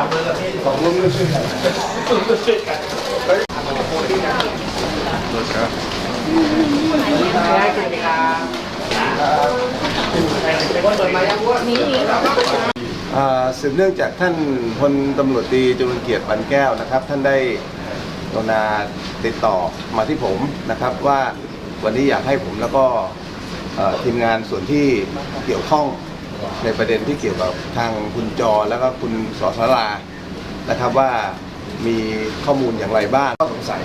ามมือกับพี่ของร่วมด้วยช่วยกันช่วยกันได้กินครับเป็นคนเปิดมายังว่านี้อ่าสืบเนื่องจากท่านพลตำรวจตรีจุลเกียรติปันแก้วนะครับ ท่านได้กรุณาติดต่อมาที่ผมนะครับว่าวันนี้อยากให้ผมแล้วก็ทีมงานส่วนที่เกี่ยวข้อง ในประเด็นที่เกี่ยวกับทางคุณจอแล้วก็คุณสอสลานะครับว่ามีข้อมูลอย่างไรบ้างก็สงสัย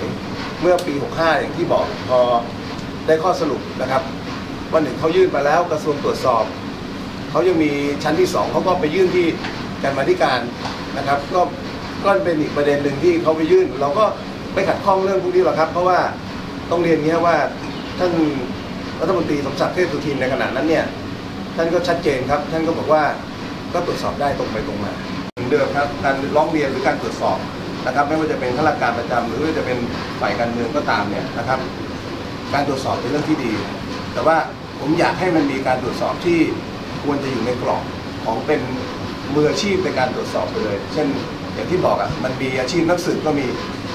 เมื่อปี 65 อย่างที่บอกพอได้ข้อสรุปนะครับว่าหนึ่งเขายื่นมาแล้วกระทรวงตรวจสอบเขายังมีชั้นที่สองเขาก็ไปยื่นที่การมาธิการนะครับ ก็ก็เป็นอีกประเด็นหนึ่งที่เขาไปยื่น เราก็ไม่ขัดข้องเรื่องพวกนี้หรอกครับ เพราะว่าต้องเรียนอย่างนี้ว่าท่านรัฐมนตรีสมศักดิ์เทพสุทินในขณะนั้นเนี่ย ท่านก็ชัดเจนครับ ท่านก็บอกว่าก็ตรวจสอบได้ตรงไปตรงมาเหมือนเดิมครับการร้องเรียนหรือการตรวจสอบนะครับไม่ว่าจะเป็นข้าราชการประจำหรือว่าจะเป็นฝ่ายการเมืองก็ตามเนี่ยนะครับ การตรวจสอบเป็นเรื่องที่ดี แต่ว่าผมอยากให้มันมีการตรวจสอบที่ควรจะอยู่ในกรอบของเป็นมืออาชีพในการตรวจสอบไปเลย เช่นอย่างที่บอกอะมันมีอาชีพนักสืบก็มี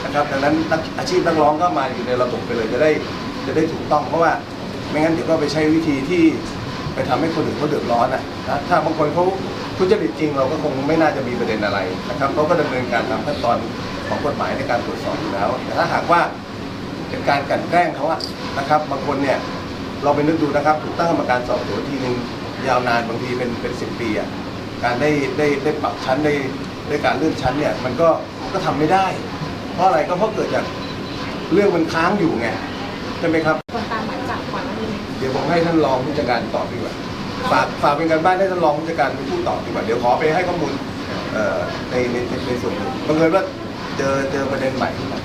นะครับดังนั้นอาชีพนักร้องก็มาอยู่ในระบบไปเลยจะได้จะได้ถูกต้องเพราะว่าไม่งั้นเดี๋ยวก็ไปใช้วิธีที่ ไปทำให้คนอื่นเขาเดือดร้อนอะนะถ้าบางคนเขาทุจริตจริงเราก็คงไม่น่าจะมีประเด็นอะไรนะครับเขาก็ดำเนินการตามขั้นตอนของกฎหมายในการตรวจสอบอยู่แล้ว แต่ถ้าหากว่าเป็นการกลั่นแกล้งเขาอะนะครับบางคนเนี่ยเราไปนึกดูนะครับถูกตั้งกรรมการสอบสวนทีนึงยาวนานบางทีเป็นเป็นสิบปีอะการได้ได้ได้ปรับชั้นได้ได้การเลื่อนชั้นเนี่ยมันก็ก็ทำไม่ได้ เพราะอะไรก็เพราะเกิดจากเรื่องมันค้างอยู่ไงใช่ไหมครับ ดี๋ยวผมให้ท่านรองผู้จัดการตอบดีกว่าฝากฝากเป็นการบ้านให้ท่านรองผู้จัดการเป็นผู้ตอบดีกว่าเดี๋ยวขอไปให้ข้อมูลเอ่อในในในในส่วนนี้บังเอิญว่าเจอเจอประเด็นใหม่หลัก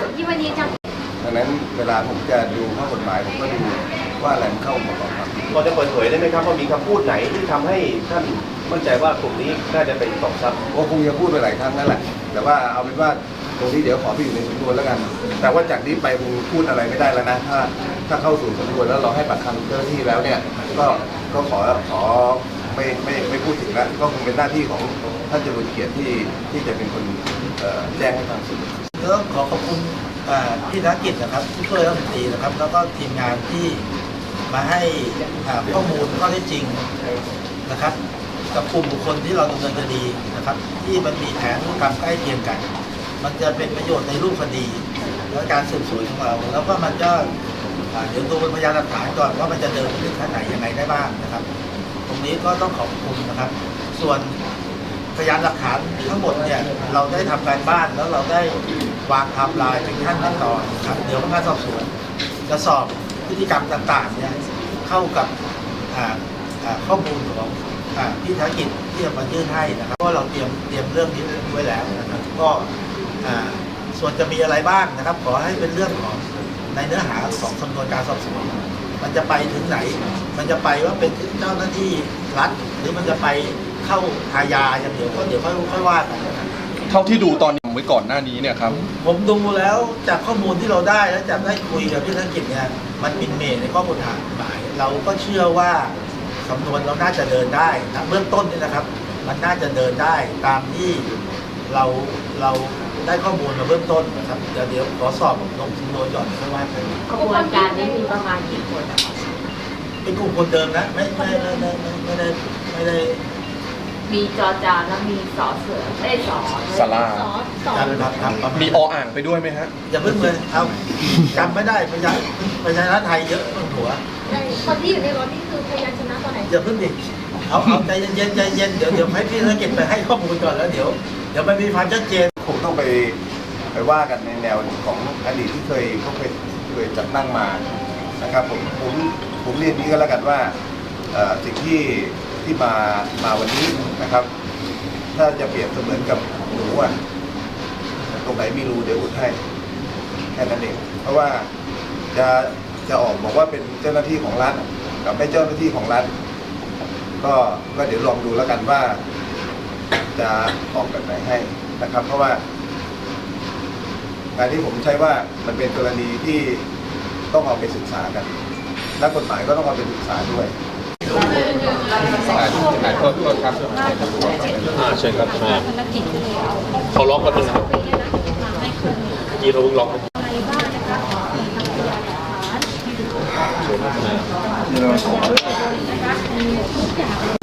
ฐานที่วันนี้จับดังนั้นเวลาผมจะดูข้อกฎหมายผมก็ดูว่าอะไรมันเข้ามาก่อนครับ พอจะเปิดเผยได้ไหมครับว่ามีคำพูดไหนที่ทำให้ท่านมั่นใจว่ากลุ่มนี้น่าจะเป็นตอกทรัพย์ ก็คงจะพูดไปหลายครั้งนั่นแหละ แต่ว่าเอาเป็นว่าต รงนี้เดี๋ยวขอไปอยู่ในสำนวนแล้วกัน แต่ว่าจากนี้ไปคงพูดอะไรไม่ได้แล้วนะถ้าถ้าเข้าสู่สำนวนแล้วเราให้ปากคำเจ้าหน้าที่แล้วเนี่ย ก็ก็ขอขอไม่ไม่ไม่พูดถึงแล้วก็คงเป็นหน้าที่ของท่านจรุนเกียรติที่ที่จะเป็นคนแจ้งให้ทางสื่อต้องขอขอบคุณพี่ธนกิจนะครับที่ช่วยรัฐมนตรีนะครับ แล้วก็ทีมงานที่มาให้ข้อมูลข้อเท็จจริงนะครับ กับกลุ่มบุคคลที่เราดำเนินคดีนะครับ ที่มันมีแผนธุรกรรมใกล้เคียงกัน มันจะเป็นประโยชน์ในรูปคดีและการสืบสวนของเรา แล้วก็มันจะเดี๋ยวดูเป็นพยานหลักฐานก่อนว่ามันจะเดินไปถึงขั้นไหนยังไงได้บ้างนะครับ ตรงนี้ก็ต้องขอบคุณนะครับ ส่วนพยานหลักฐานทั้งหมดเนี่ยเราได้ทำการบ้านแล้วเราได้วางไทม์ไลน์เป็นขั้นขั้นตอนครับเดี๋ยวพนักงานสอบสวนจะสอบพฤติกรรมต่างๆเนี่ยเข้ากับข้อมูลของพี่ธนกิจที่จะมายื่นให้นะครับเพราะเราเตรียมเตรียมเรื่องนี้ไว้แล้วนะครับก็ ส่วนจะมีอะไรบ้างนะครับ ขอให้เป็นเรื่องของในเนื้อหาของสำนวนการสอบสวน มันจะไปถึงไหน มันจะไปว่าเป็นเจ้าหน้าที่รัฐ หรือมันจะไปเข้าอาญาอย่างเดียวก็เดี๋ยวค่อยค่อยว่ากันนะครับเท่าที่ดูตอนนี้ไว้ก่อนหน้านี้เนี่ยครับ ผมดูแล้วจากข้อมูลที่เราได้และจากได้คุยกับพี่ธนกิจเนี่ยมันเป็นเมนในข้อกฎหมายเราก็เชื่อว่าสำนวนเราน่าจะเดินได้นะเบื้องต้นนี่นะครับ มันน่าจะเดินได้ตามที่เราเรา ได้ข้อมูลมาเบื้องต้นนะครับเดี๋ยวเดี๋ยวขอสอบลงสำนวนก่อนค่อยว่ากันกระบวนการนี้มีประมาณกี่คนนะคะเป็นกลุ่มคนเดิมนะไม่ไม่ไม่ไม่ไม่ได้ไม่ได้มีจอจานแล้วมีสอเสือไม่ได้สอสาราสอสอการรับครับประาณมีออ่างไปด้วยไหมฮะ อย่าเพิ่งเลยเอาจำไม่ได้ประชาประชาชนไทยเยอะบนหัวคนที่อยู่ในรถนี่คือพยานชนะตอนไหนอย่าเพิ่งดิเอาเอาใจเย็นๆใจเย็นเดี๋ยวเดี๋ยวให้พี่ธนกิจไปให้ข้อมูลก่อนแล้วเดี๋ยวเดี๋ยวมันมีความชัดเจน คงต้องไปไปว่ากันในแนวของอดีตที่เคยเขาเคยเคยจัดตั้งมานะครับผมผมผมเรียนนี้ก็แล้วกันว่าสิ่งที่ที่มามาวันนี้นะครับ ถ้าจะเปรียบเสมือนกับหนูอะตรงไหนมีรูเดี๋ยวอุดให้แค่นั้นเองเพราะว่าจะจะออกบอกว่าเป็นเจ้าหน้าที่ของรัฐกับไม่เจ้าหน้าที่ของรัฐก็ก็เดี๋ยวลองดูแล้วกันว่า จะออกแบบไหนให้ นะครับ เพราะว่าการที่ผมใช้ว่ามันเป็นกรณีที่ต้องเอาไปศึกษากัน และกฎหมายก็ต้องเอาไปศึกษาด้วยโทษทษครับเชิญเขาล็อกกันตรงนั้นยีเราล็อกเชิญค